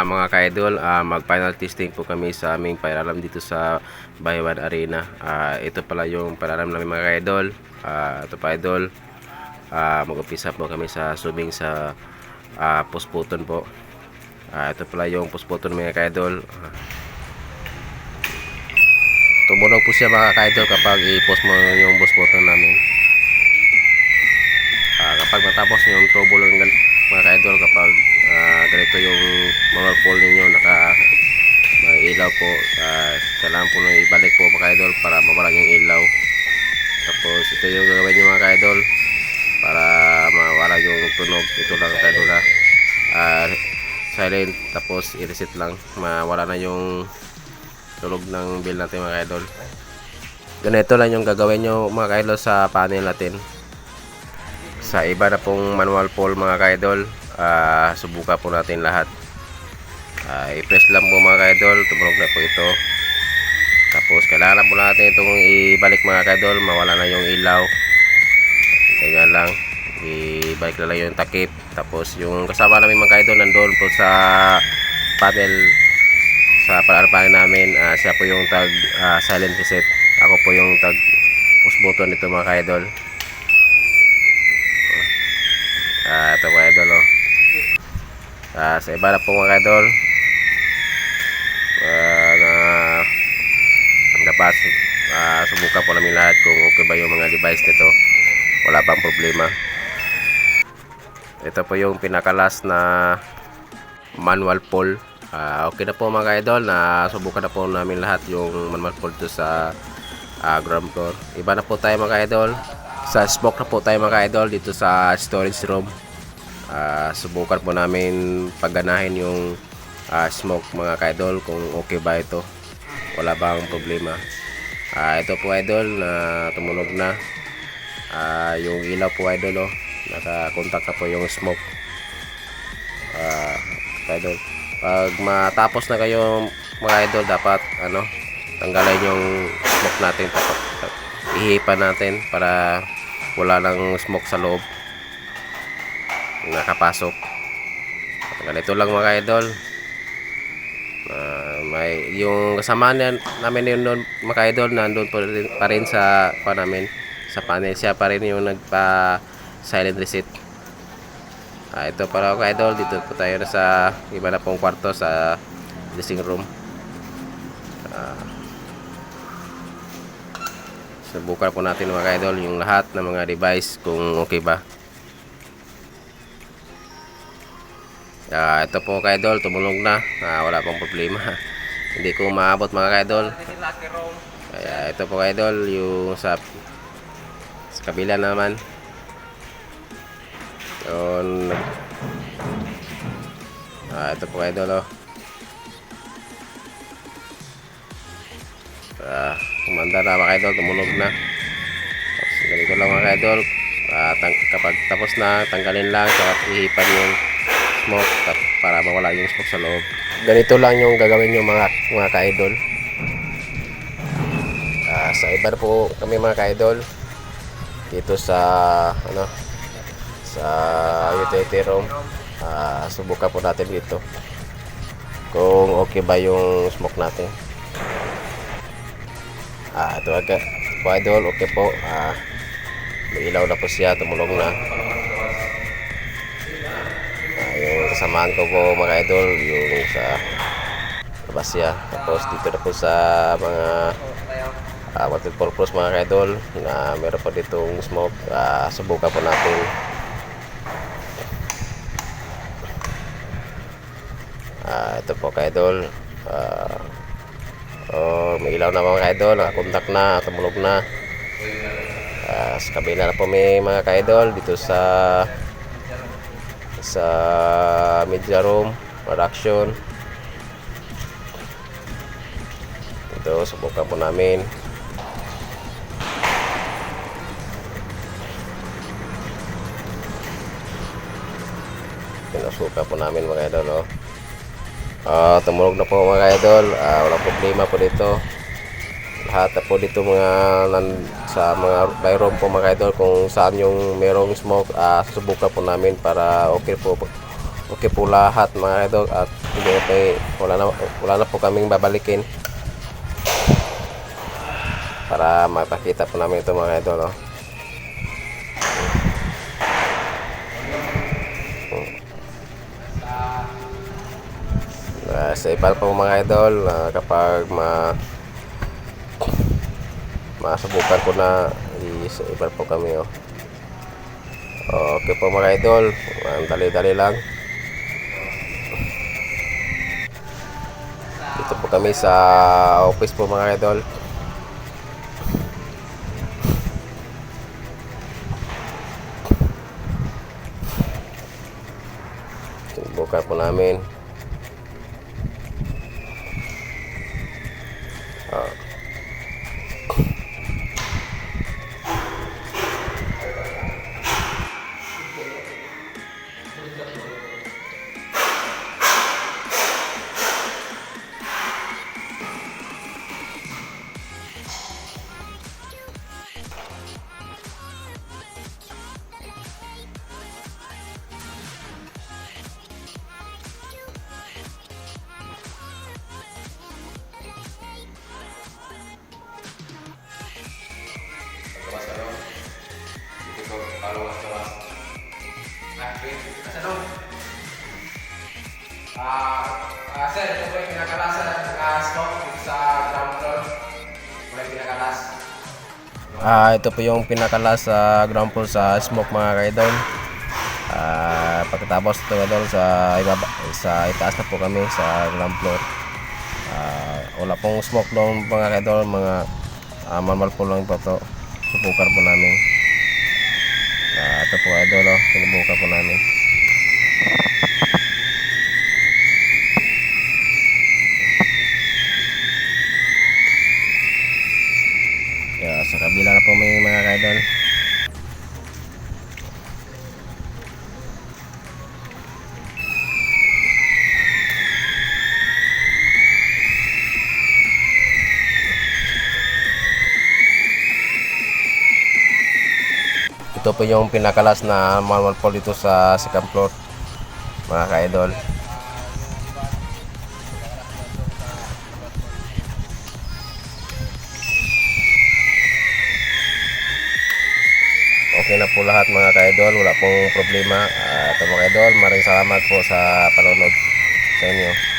Ah, mga ka-idol, ah, mag-final testing po kami sa aming pairalam dito sa Baywan Arena. Ah, ito pala yung pairalam namin mga ka-idol. Ah, ito pa idol. Ah, mag-umpisa po kami sa swimming sa ah, Pusputon po. Ah, ito pala yung Pusputon mga ka-idol. Ah, tumunog po siya mga ka-idol kapag i-post mo yung Pusputon namin. Ah, kapag matapos yung trouble ng mga ka-idol kapag ah, ganito yung mga pole ninyo naka may ilaw po ah, kailangan po na ibalik po mga ka-idol para mawala yung ilaw. Tapos ito yung gagawin nyo mga ka-idol para mawala yung tunog. Ito lang ka-idol ha. Ah, silent tapos i-reset lang. Mawala na yung tunog ng bill natin mga ka-idol. Ganito lang yung gagawin nyo mga ka-idol sa panel natin sa iba na pong manual pole mga ka-idol ah, subukan po natin lahat. Ah, i-press lang po mga ka-idol. Tumunog na po ito. Tapos kailangan po natin itong ibalik mga ka-idol. Mawala na yung ilaw. Ganyan lang ibalik na lang yung takip. Tapos yung kasama namin mga ka-idol nandun po sa panel sa panel namin. Ah, siya po yung tag ah, silent reset. Ako po yung tag push button nito mga ka-idol Ah, ito mga idol oh. Ah, sa iba na po mga idol. Ah, na dapat ah, subukan po namin lahat kung okay ba yung mga device nito. Wala bang problema. Ito po yung pinaka-last na manual pull. Ah, okay na po mga idol na subukan na po namin lahat yung manual pull to sa ah, ground floor. Iba na po tayo mga idol. Sa smoke na po tayo mga idol dito sa storage room. Ah, subukan po namin pagganahin yung ah, smoke mga ka-idol kung okay ba ito. Wala bang problema. Ah, ito po idol na tumunog na. Ah, yung ilaw po idol oh. Naka-contact na po yung smoke. Ah, idol. Pag matapos na kayo mga idol dapat ano tanggalin yung smoke natin tapos ihipan natin para wala nang smoke sa loob nakapasok. Ganito lang mga idol. Ah, may yung kasama na, namin yun doon mga idol nandun pa rin, pa rin sa pa namin sa panel. Siya pa rin yung nagpa silent reset. Ah, ito para mga idol. Dito po tayo na sa iba na pong kwarto sa dressing room. Ah, subukan po natin mga idol yung lahat ng mga device kung okay ba Ah, ito po kay idol, tumunog na. Ah, wala pang problema. Hindi ko maabot mga ka-idol. Kaya ito po kay idol, yung sa, sa kabila naman. Yun. Ah, ito po kay idol, oh. Ah, kumanda na mga idol, tumunog na. Ganito lang mga idol. Tang- kapag tapos na, tanggalin lang, saka ihipan yung smoke para mawala yung smoke sa loob. Ganito lang yung gagawin yung mga mga ka-idol. Ah, sa iba na po kami mga ka-idol dito sa ano sa utility room. Ah, subukan po natin dito kung okay ba yung smoke natin. Ah, ito aga. Po idol, okay po. Ah, may ilaw na po siya, tumulong na. Ah, kasamaan ko po mga idol yung sa labas siya tapos dito na po sa mga uh, water purpose mga idol na meron pa ditong smoke. Ah, subukan po natin. Ah, ito po ka idol. Ah, oh, may ilaw na mga idol. Nakakontak na tumulog na. Ah, sa kabila na po may mga ka-idol dito sa sa media room production. Ito subukan po namin. Pinasuka po namin mga idol oh. Ah, tumulog na po mga idol. Ah, walang problema po dito lahat na po dito mga sa mga bayroon po mga idol kung saan yung merong smoke ah, susubukan po namin para okay po okay po lahat mga idol at hindi tayo, wala na, wala na po kaming babalikin para mapakita po namin ito mga idol oh. Uh, sa iba po mga idol ah, kapag ma masubukan ko na sa iba po kami oh. Okay po mga idol, ang dali-dali lang. Dito po kami sa office po mga idol. Subukan po namin. Ah, ah, sir, ito po yung pinakalasan ng naka-stock dito sa ground floor. Ito yung pinakalas. Ah, ito po yung pinakalas sa ground floor sa smoke mga kaidol. Ah, pagkatapos ito kaidol sa ibaba, sa itaas na po kami sa ground floor. Ah, wala pong smoke doon mga kaidol, mga ah, manual po lang po to. Subukan po namin. Ah, ito po idol, oh. po namin. Yeah, sa kabila na po may mga kaidol. Ito po yung pinakalas na manual po dito sa second floor mga ka-idol. Okay na po lahat mga ka-idol, wala pong problema. At mga ka-idol, maraming salamat po sa panonood sa inyo.